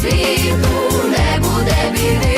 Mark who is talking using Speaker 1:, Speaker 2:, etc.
Speaker 1: світу не буде біди.